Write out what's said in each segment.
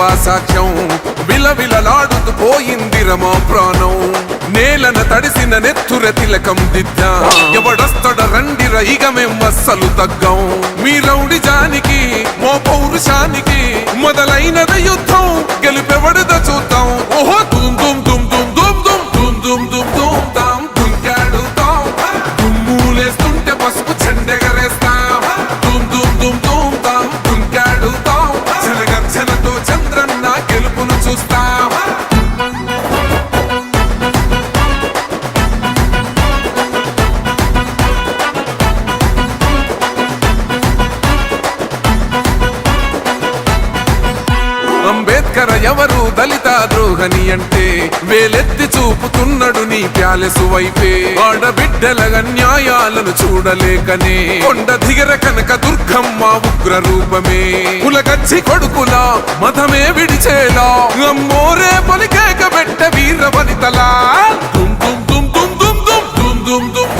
కత్తులు లేవా సాక్ష్యం విలవిలలాడుతూ పోయింది రమా ప్రాణం. నేలన తడిసిన నెత్తుర తిలకం దిద్దా. ఎవడొస్తడ రండిర ఇక మేం అస్సలు తగ్గం. మీ రౌడి జానికి మో పౌరుషానికి మొదలైనద యుద్ధం. అంటే వేలెత్తి చూపుతున్నాడు నీ ప్యాలెసు వైపే. ఆడబిడ్డల న్యాయాలను చూడలేకనే. కొండ దిగర కనక దుర్గమ్మ ఉగ్ర రూపమే కులగచ్చి కొడుకులా మతమే విడిచేలా. అమ్మోరే పలికేక పెట్ట వీర వనితలా దుమ్ దుమ్ దుమ్ దుమ్ దుమ్ దుమ్ దుమ్ దుమ్ దుమ్.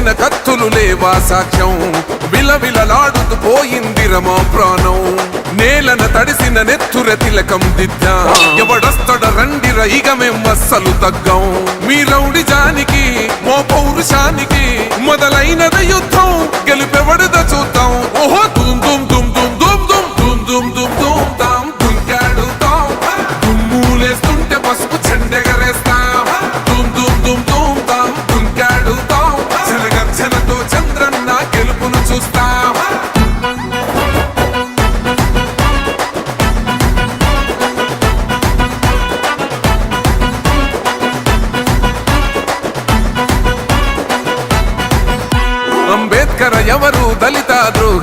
గొంతులు కత్తులు లేవా సాక్ష్యం? విలవిలలాడుతూ పోయింది రమా ప్రాణం. నేలన తడిసిన నెత్తుర తిలకం దిద్దా. ఎవడొస్తడ రండిర ఇక మేం అస్సలు తగ్గం. మీ రౌడి జానికి మో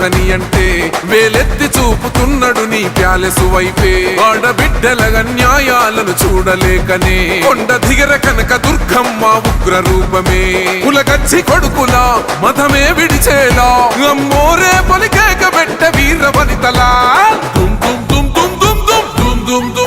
దళిత అంటే వేలెత్తి చూపుతున్నాడు నీ ప్యాలెసు వైపే. ఆడబిడ్డల న్యాయాలను చూడలేకనే. కొండ దిగర కనక దుర్గమ్మ ఉగ్ర రూపమే కులగచ్చి కొడుకులా మతమే విడిచేలా. అమ్మోరే పలికేక పెట్ట వీర వనితలా దుమ్ దుమ్ దుమ్ దుమ్ దుమ్ దుమ్ దుమ్ దుమ్.